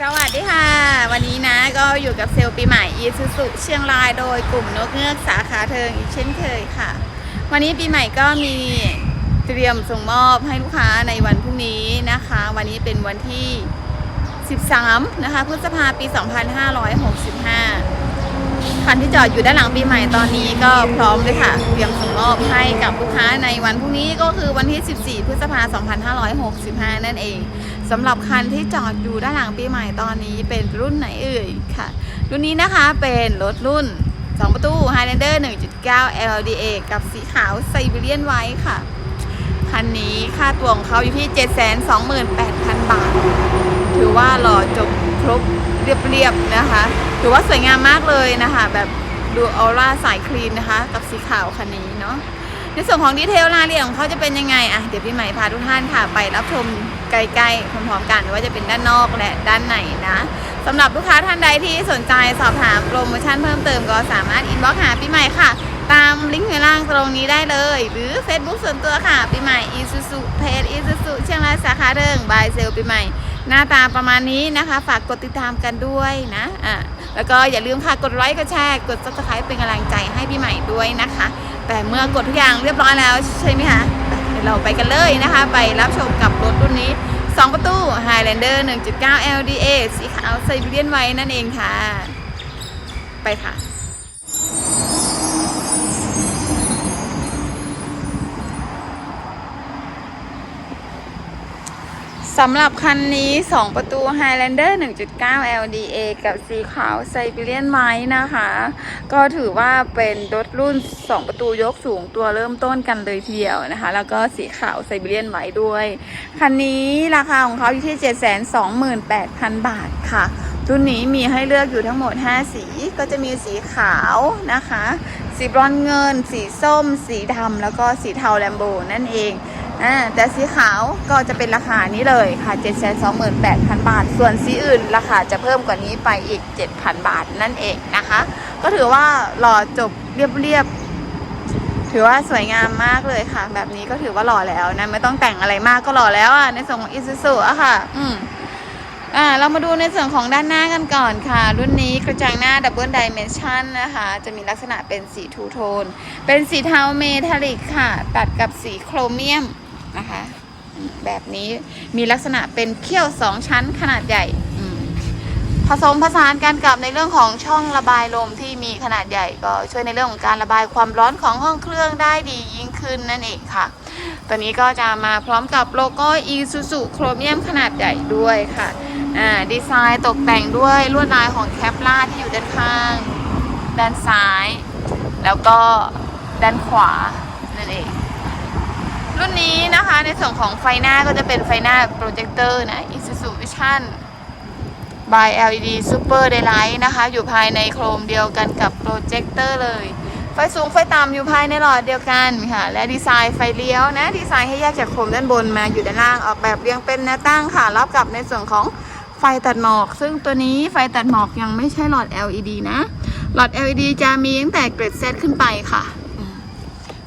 สวัสดีค่ะ วันนี้นะก็อยู่กับเซลล์ปีใหม่อีซูซุเชียงรายโดยกลุ่มนกเงือกสาขาเทิงอีกเช่นเคยค่ะ วันนี้ปีใหม่ก็มีเตรียมส่งมอบให้ลูกค้าในวันพรุ่งนี้นะคะ วันนี้เป็นวันที่ 13 นะคะพฤษภาปี 2565 คันที่จอดอยู่ด้านหลังปีใหม่ตอนนี้ก็พร้อมเลยค่ะ เตรียมส่งมอบให้กับลูกค้าในวันพรุ่งนี้ก็คือวันที่ 14 พฤษภาคม2565 นั่นเอง สำหรับคันที่จอดอยู่ด้านหลังปีใหม่ตอนนี้เป็นรุ่นไหนเอ่ยค่ะ รุ่นนี้นะคะเป็นรถรุ่น 2 ประตู Highlander 1.9 LDA กับสีขาว Siberian White ค่ะ คันนี้ค่าตัวของเขาอยู่ที่ 728,000 บาท ถือว่าหล่อจบครบเรียบๆนะคะ ถือว่าสวยงามมากเลยนะคะ แบบดูออร่าสายคลีนนะคะ กับสีขาวคันนี้เนาะ ในส่วนของดีเทลรายละเอียดของเขาจะเป็นยังไงอะเดี๋ยวพี่ใหม่พาทุกท่านค่ะ ไปรับชมใกล้ๆพร้อมๆกันว่าจะเป็นด้านนอกและด้านในนะสำหรับลูกค้าท่านใดที่สนใจสอบถามโปรโมชั่นเพิ่มเติมก็สามารถอินบ็อกซ์หาพี่ใหม่ค่ะ ตามลิงก์ข้างล่างตรงนี้ได้เลย หรือ Facebook ส่วนตัวค่ะปีใหม่อีซูซูเพจอีซูซูเชียงรายสาขาเดิงบายเซลปีใหม่ หน้าตาประมาณนี้นะคะ ฝากกดติดตามกันด้วยนะอะ แล้วก็อย่าลืมค่ะกดไลค์กดแชร์กด subscribe เป็นกำลังใจให้พี่ใหม่ด้วยนะคะ แต่เมื่อกดทุกอย่างเรียบร้อยแล้วใช่ไหมคะเดี๋ยวเราไปกันเลยนะคะ ไปรับชมกับรถรุ่นนี้ 2 ประตู Highlander 1.9 LDA สีขาวไซบีเรียนไว้นั่นเองค่ะ ไปค่ะ สำหรับคันนี้ 2 ประตู Highlander 1.9 LDA กับ สีขาว Siberian White นะคะ ก็ถือว่าเป็นรถรุ่น 2 ประตูยกสูงตัวเริ่มต้นกันเลยทีเดียวนะคะ แล้วก็สีขาว Siberian White ด้วย คันนี้ราคาของเขาอยู่ที่ 728,000 บาทค่ะ รุ่นนี้มีให้เลือกอยู่ทั้งหมด 5 สี ก็จะมีสีขาวนะคะ สีบรอนซ์เงิน สีส้ม สีดำแล้วก็สีเทาแลมโบนั่นเอง อ่าแต่สีขาวก็จะเป็นราคานี้เลยค่ะ 728,000 บาท ส่วนสีอื่นราคาจะเพิ่มกว่านี้ไปอีก 7,000 บาทนั่นเองนะคะ ก็ถือว่าหล่อจบเรียบๆ ถือว่าสวยงามมากเลยค่ะ แบบนี้ก็ถือว่าหล่อแล้วนะ ไม่ต้องแต่งอะไรมากก็หล่อแล้วอะ ในส่วนของอิซูซุอะค่ะ อืมอ่าเรามาดูในส่วนของด้านหน้ากันก่อนค่ะ รุ่นนี้กระจังหน้าดับเบิลดิเมนชันนะคะ จะมีลักษณะเป็นสีทูโทน เป็นสีเทาเมทัลลิกค่ะ ตัดกับสีโครเมียม นะคะ แบบนี้มีลักษณะเป็นเขี้ยวสองชั้นขนาดใหญ่ผสมผสานกันกับในเรื่องของช่องระบายลมที่มีขนาดใหญ่ก็ช่วยในเรื่องของการระบายความร้อนของห้องเครื่องได้ดียิ่งขึ้นนั่นเองค่ะ ตัวนี้ก็จะมาพร้อมกับโลโก้ Isuzu โครเมียมขนาดใหญ่ด้วยค่ะดีไซน์ตกแต่งด้วยลวดลายของแคปลาที่อยู่ด้านข้าง ด้านซ้าย แล้วก็ด้านขวานั่นเอง รุ่นนี้นะคะในส่วนของไฟหน้าก็จะเป็นไฟหน้าโปรเจคเตอร์นะ Isuzu Vision by LED Super Daylight นะคะ อยู่ภายในโครมเดียวกันกับโปรเจคเตอร์เลย ไฟสูงไฟต่ำอยู่ภายในหลอดเดียวกันค่ะ และดีไซน์ไฟเลี้ยวนะ ดีไซน์ให้แยกจากโคมด้านบนมาอยู่ด้านล่างออกแบบเรียงเป็นแนวตั้งค่ะรับกับในส่วนของไฟตัดหมอก ซึ่งตัวนี้ไฟตัดหมอกยังไม่ใช่หลอด LED นะ หลอด LED จะมีตั้งแต่เกรดเซตขึ้นไปค่ะ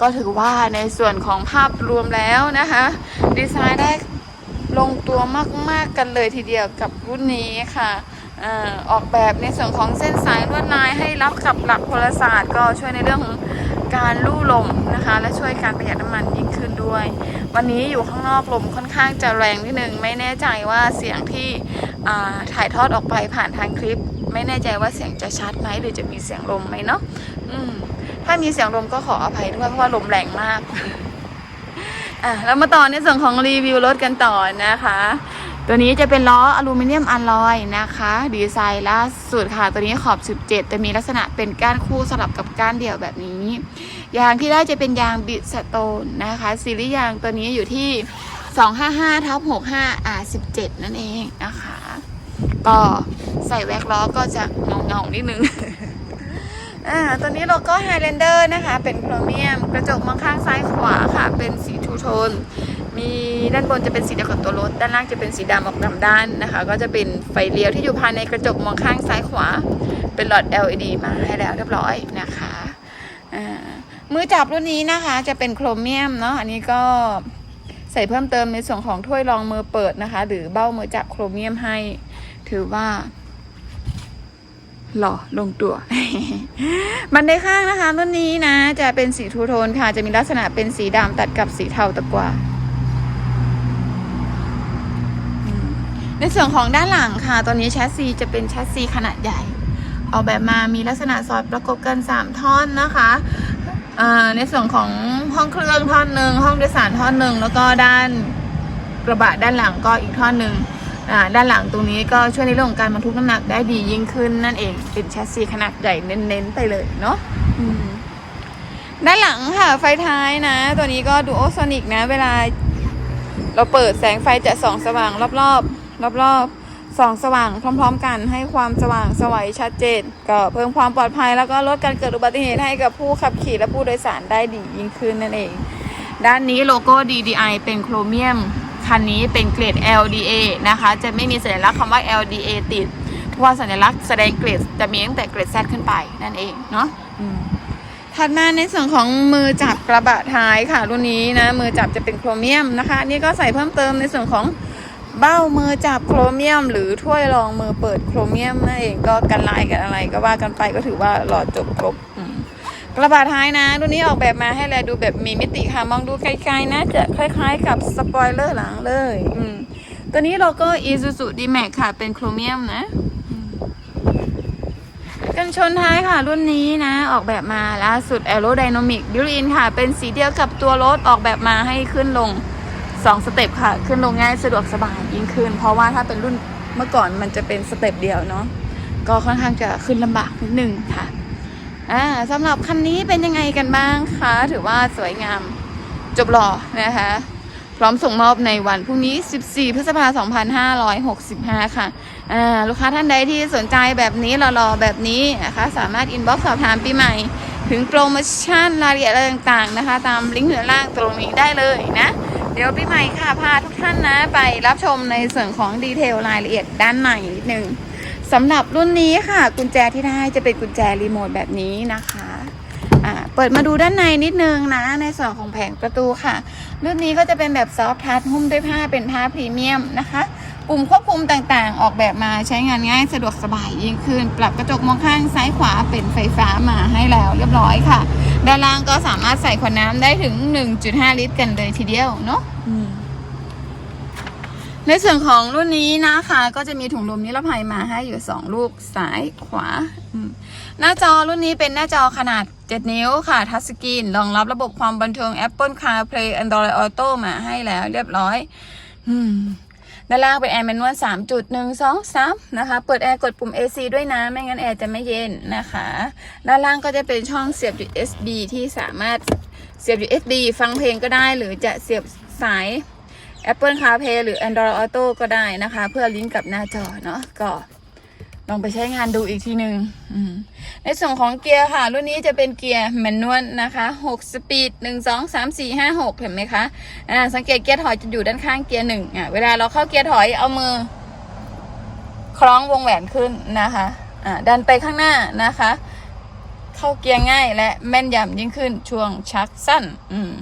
ก็ถือว่าในส่วนของภาพรวมแล้วนะคะ ดีไซน์ได้ลงตัวมาก ๆ กันเลยทีเดียวกับรุ่นนี้ค่ะออกแบบในส่วนของเส้นสายลวดลายให้รับกับหลักพลศาสตร์ ก็ช่วยในเรื่องของการลู่ลมนะคะ และช่วยการประหยัดน้ำมันยิ่งขึ้นด้วย วันนี้อยู่ข้างนอกลมค่อนข้างจะแรงนิดนึง ไม่แน่ใจว่าเสียงที่ถ่ายทอดออกไปผ่านทางคลิป ไม่แน่ใจว่าเสียงจะชัดไหมหรือจะมีเสียงลมไหมเนาะ ถ้ามีเสียงลมก็ขออภัยด้วยเพราะว่าลมแรงมาก อะแล้วมาต่อในส่วนของรีวิวรถกันต่อนะคะ ตัวนี้จะเป็นล้ออลูมิเนียมอลลอยนะคะ ดีไซน์ล่าสุดค่ะ ตัวนี้ขอบ 17 จะมีลักษณะเป็นก้านคู่สลับกับก้านเดี่ยวแบบนี้ ยางที่ได้จะเป็นยางบิสโตนนะคะ ซีรีส์ยางตัวนี้อยู่ที่255ทับ65 R17 นั่นเองนะคะ ก็ใส่แว็กล้อก็จะเงาเงาๆนิดนึง อ่าตัวนี้โลโก้ Highlander นะคะ เป็นโครเมียม กระจกมองข้างซ้ายขวาค่ะ เป็นสีทูโทน มีด้านบนจะเป็นสีเดียวกับตัวรถ ด้านล่างจะเป็นสีดำออกดำด้านนะคะ ก็จะเป็นไฟเลี้ยวที่อยู่ภายในกระจกมองข้างซ้ายขวา เป็นหลอด LED มาให้แล้วเรียบร้อยนะคะอ่ามือจับรุ่นนี้นะคะจะเป็นโครเมียมเนาะ อันนี้ก็ใส่เพิ่มเติมในส่วนของถ้วยรองมือเปิดนะคะ หรือเบ้ามือจับโครเมียมให้ ถือว่า หล่อลงตัว บันไดข้างนะคะรุ่นนี้นะ จะเป็นสีทูโทนค่ะ จะมีลักษณะเป็นสีดำตัดกับสีเทาตะกว่า ในส่วนของด้านหลังค่ะ ตัวนี้แชสซีจะเป็นแชสซีขนาดใหญ่ ออกแบบมามีลักษณะสอดประกบกัน 3 ท่อนนะคะในส่วนของห้องเครื่องท่อนหนึ่งห้องโดยสารท่อนหนึ่งแล้วก็ด้านกระบะด้านหลังก็อีกท่อนหนึ่ง ด้านหลังตรงนี้ก็ช่วยในเรื่องของการบรรทุกน้ำหนักได้ดียิ่งขึ้นนั่นเองเป็นแชสซีขนาดใหญ่เน้นๆไปเลยเนาะอืมด้านหลังค่ะไฟท้ายนะ ตัวนี้ก็ดูโอโซนิกนะ เวลา เราเปิดแสงไฟจะส่องสว่างรอบๆรอบๆส่องสว่างพร้อม ๆ กันให้ความสว่างสวัยชัดเจน ก็เพิ่มความปลอดภัยแล้วก็ลดการเกิดอุบัติเหตุให้กับผู้ขับขี่และผู้โดยสารได้ดียิ่งขึ้นนั่นเอง ด้านนี้โลโก้ DDI เป็นโครเมียม คันนี้เป็นเกรด LDA นะคะ จะไม่มีสัญลักษณ์คำว่า LDA ติด เพราะว่าสัญลักษณ์แสดงเกรดจะมีตั้งแต่เกรด Z ขึ้นไปนั่นเองเนาะถัดมาในส่วนของมือจับกระบะท้ายค่ะ รุ่นนี้นะ มือจับจะเป็นโครเมียมนะคะ นี่ก็ใส่เพิ่มเติมในส่วนของเบ้ามือจับโครเมียม หรือถ้วยรองมือเปิดโครเมียมนั่นเองก็กันลายกันอะไรก็ว่ากันไปก็ถือว่าหล่อจบครบ กระบะท้ายนะ รุ่นนี้ออกแบบมาให้แลดูแบบมีมิติค่ะ มองดูไกลๆนะจะคล้ายๆ กับสปอยเลอร์หลังเลย อืมตัวนี้โลโก้ Isuzu D-Max ค่ะ เป็นโครเมียมนะกันชนท้ายค่ะ รุ่นนี้นะ ออกแบบมาล่าสุด Aerodynamic Built In ค่ะ เป็นสีเดียวกับตัวรถออกแบบมาให้ขึ้นลง 2 สเต็ปค่ะ ขึ้นลงง่ายสะดวกสบายยิ่งขึ้น เพราะว่าถ้าเป็นรุ่นเมื่อก่อนมันจะเป็นสเต็ปเดียวเนาะก็ค่อนข้างจะขึ้นลำบากนิดนึงค่ะ อ่าสำหรับคันนี้เป็นยังไงกันบ้างคะ ถือว่าสวยงามจบหล่อนะคะ พร้อมส่งมอบในวันพรุ่งนี้ 14 พฤษภาคม 2565 ค่ะอ่าลูกค้าท่านใดที่สนใจแบบนี้รอๆแบบนี้นะคะ สามารถอินบ็อกซ์สอบถามปีใหม่ ถึงโปรโมชั่นรายละเอียดอะไรต่างๆนะคะ ตามลิงก์เหนือล่างตรงนี้ได้เลยนะ เดี๋ยวปีใหม่ค่ะพาทุกท่านนะ ไปรับชมในส่วนของดีเทลรายละเอียดด้านในนิดนึง สำหรับรุ่นนี้ค่ะ กุญแจที่ได้จะเป็นกุญแจรีโมทแบบนี้นะคะอ่าเปิดมาดูด้านในนิดนึงนะ ในส่วนของแผงประตูค่ะ รุ่นนี้ก็จะเป็นแบบซอฟท์ทัชหุ้มด้วยผ้าเป็นผ้าพรีเมียมนะคะปุ่มควบคุมต่างๆ ออกแบบมาใช้งานง่ายสะดวกสบายยิ่งขึ้น ปรับกระจกมองข้างซ้ายขวาเป็นไฟฟ้ามาให้แล้วเรียบร้อยค่ะ ด้านล่างก็สามารถใส่ขวดน้ำได้ถึง 1.5 ลิตรกันเลยทีเดียวเนาะอืม ในส่วนของรุ่นนี้นะคะ ก็จะมีถุงลมนิรภัยมาให้อยู่ 2 ลูกซ้ายขวา หน้าจอรุ่นนี้เป็นหน้าจอขนาด 7 นิ้วค่ะทัชสกรีนรองรับระบบความบันเทิง Apple CarPlay Android Auto มาให้แล้วเรียบร้อยด้านล่างเป็นแอร์แมนนวลสามจุดหนึ่งสองสามนะคะ เปิดแอร์กดปุ่ม AC ด้วยนะ ไม่งั้นแอร์จะไม่เย็นนะคะ ด้านล่างก็จะเป็นช่องเสียบ USB ที่สามารถเสียบ USB ฟังเพลงก็ได้หรือจะเสียบสาย Apple CarPlay หรือ Android Auto ก็ได้นะคะ เพื่อลิงก์กับหน้าจอเนาะก็ลองไปใช้งานดูอีกทีหนึ่งในส่วนของเกียร์ค่ะ รุ่นนี้จะเป็นเกียร์แมนนวลนะคะ 6 สปีด 1 2 3 4 5 6 เห็นไหมคะอ่าสังเกตเกียร์ถอยจะอยู่ด้านข้างเกียร์หนึ่งอ่าเวลาเราเข้าเกียร์ถอยเอามือ คล้องวงแหวนขึ้นนะคะอ่าดันไปข้างหน้านะคะ เข้าเกียร์ง่ายและแม่นยำยิ่งขึ้นช่วงชักสั้น อืม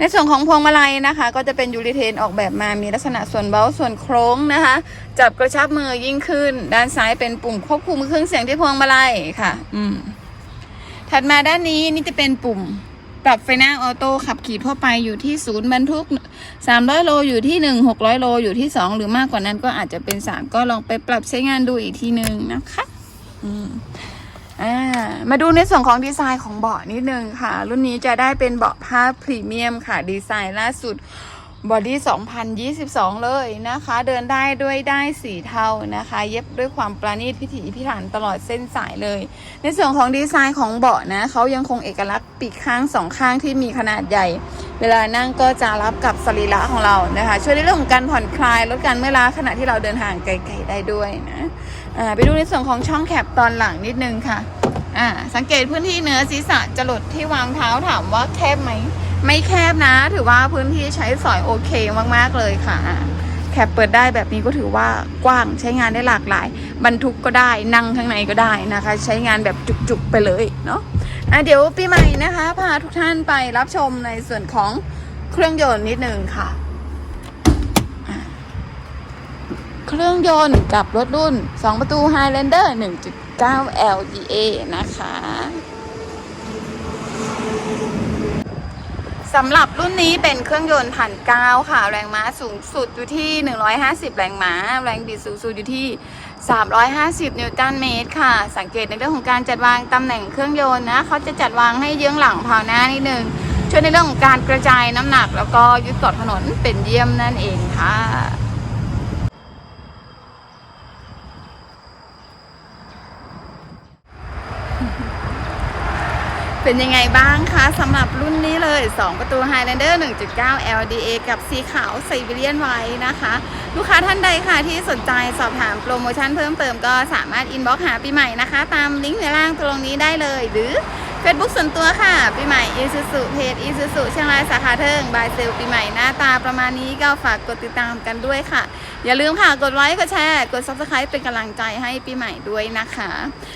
ในส่วนของพวงมาลัยนะคะ ก็จะเป็นยูริเทนออกแบบมามีลักษณะส่วนเบ้าส่วนโค้งนะคะ จับกระชับมือยิ่งขึ้น ด้านซ้ายเป็นปุ่มควบคุมเครื่องเสียงที่พวงมาลัยค่ะ อืมถัดมาด้านนี้นี่จะเป็นปุ่มปรับไฟหน้าออโต้ขับขี่ทั่วไปอยู่ที่ศูนย์บรรทุก 300 โลอยู่ที่ 1 600 โลอยู่ที่ 2 หรือมากกว่านั้นก็อาจจะเป็น 3 ก็ลองไปปรับใช้งานดูอีกทีหนึ่งนะคะ อืม อ่ามาดูในส่วนของดีไซน์ของเบาะนิดนึงค่ะ รุ่นนี้จะได้เป็นเบาะผ้าพรีเมียมค่ะ ดีไซน์ล่าสุดบอดี้ 2022 เลยนะคะ เดินได้ด้วยได้สีเทานะคะ เย็บด้วยความประณีตพิถีพิถันตลอดเส้นสายเลย ในส่วนของดีไซน์ของเบาะนะเขายังคงเอกลักษณ์ปีกข้างสองข้างที่มีขนาดใหญ่ เวลานั่งก็จะรับกับสรีระของเรานะคะ ช่วยในเรื่องของการผ่อนคลายลดการเมื่อล้าขณะที่เราเดินทางไกลๆได้ด้วยนะ ไปดูในส่วนของช่องแคปตอนหลังนิดนึงค่ะอ่าสังเกตพื้นที่เหนือศีรษะจรดที่วางเท้าถามว่าแคบไหม ไม่แคบนะ ถือว่าพื้นที่ใช้สอยโอเคมากๆเลยค่ะ แคปเปิดได้แบบนี้ก็ถือว่ากว้างใช้งานได้หลากหลาย บรรทุกก็ได้นั่งข้างในก็ได้นะคะ ใช้งานแบบจุกๆไปเลยเนาะอะเดี๋ยวปีใหม่นะคะ พาทุกท่านไปรับชมในส่วนของเครื่องยนต์นิดนึงค่ะ เครื่องยนต์กับรถรุ่น 2 ประตู Highlander 1.9 LDA นะคะสำหรับรุ่นนี้เป็นเครื่องยนต์พันเก้าค่ะ แรงม้าสูงสุดอยู่ที่ 150 แรงม้า แรงบิดสูงสุดอยู่ที่ 350 นิวตันเมตรค่ะ สังเกตในเรื่องของการจัดวางตำแหน่งเครื่องยนต์นะเขาจะจัดวางให้เยื้องหลังพาวหน้านิดนึง ช่วยในเรื่องของการกระจายน้ำหนัก แล้วก็ยึดเกาะถนนเป็นเยี่ยมนั่นเองค่ะ เป็นยังไงบ้างคะสำหรับรุ่นนี้เลย 2 ประตู Highlander 1.9 LDA กับสีขาวไซบีเรียนไว้นะคะ ลูกค้าท่านใดค่ะที่สนใจสอบถามโปรโมชั่นเพิ่มเติมก็สามารถอินบ็อกหาปีใหม่นะคะ ตามลิงก์ในล่างตรงนี้ได้เลยหรือ Facebook ส่วนตัวค่ะ ปีใหม่อีซูซูเพจอีซูซูเชียงรายสาขาเทิงบายเซลปีใหม่หน้าตาประมาณนี้ก็ฝากกดติดตามกันด้วยค่ะ อย่าลืมค่ะ กดไลค์กดแชร์กด subscribe เป็นกำลังใจให้ปีใหม่ด้วยนะคะ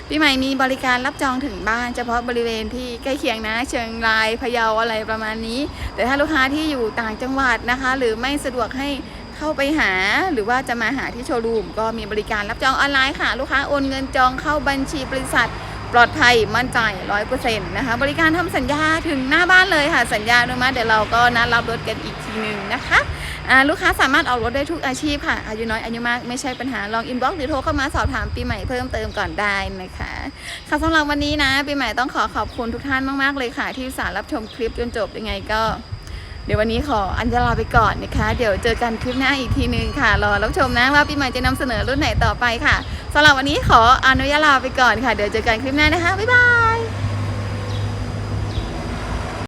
ปีใหม่มีบริการรับจองถึงบ้าน เฉพาะบริเวณที่ใกล้เคียงนะ เชียงรายพะเยาอะไรประมาณนี้ แต่ถ้าลูกค้าที่อยู่ต่างจังหวัดนะคะ หรือไม่สะดวกให้เข้าไปหาหรือว่าจะมาหาที่โชว์รูมก็มีบริการรับจองออนไลน์ค่ะ ลูกค้าโอนเงินจองเข้าบัญชีบริษัท ปลอดภัยมั่นใจร้อยเปอร์เซ็นต์นะคะ บริการทำสัญญาถึงหน้าบ้านเลยค่ะ สัญญาอนุมัติเดี๋ยวเราก็นัดรับรถกันอีกทีหนึ่งนะคะลูกค้าสามารถออกรถได้ทุกอาชีพค่ะ อายุน้อยอายุมากไม่ใช่ปัญหา ลองอินบ็อกซ์หรือโทรเข้ามาสอบถามปีใหม่เพิ่มเติมก่อนได้นะคะค่ะสำหรับวันนี้นะปีใหม่ต้องขอขอบคุณทุกท่านมาก ๆ เลยค่ะ ที่สาห์รับชมคลิปจนจบยังไงก็ เดี๋ยววันนี้ขออัญญาลาไปก่อนนะคะ เดี๋ยวเจอกันคลิปหน้าอีกทีนึงค่ะ รอรับชมนะว่าปีใหม่จะนำเสนอรุ่นไหนต่อไปค่ะสำหรับวันนี้ขออนุญาตลาไปก่อนค่ะ เดี๋ยวเจอกันคลิปหน้านะคะ บ๊ายบาย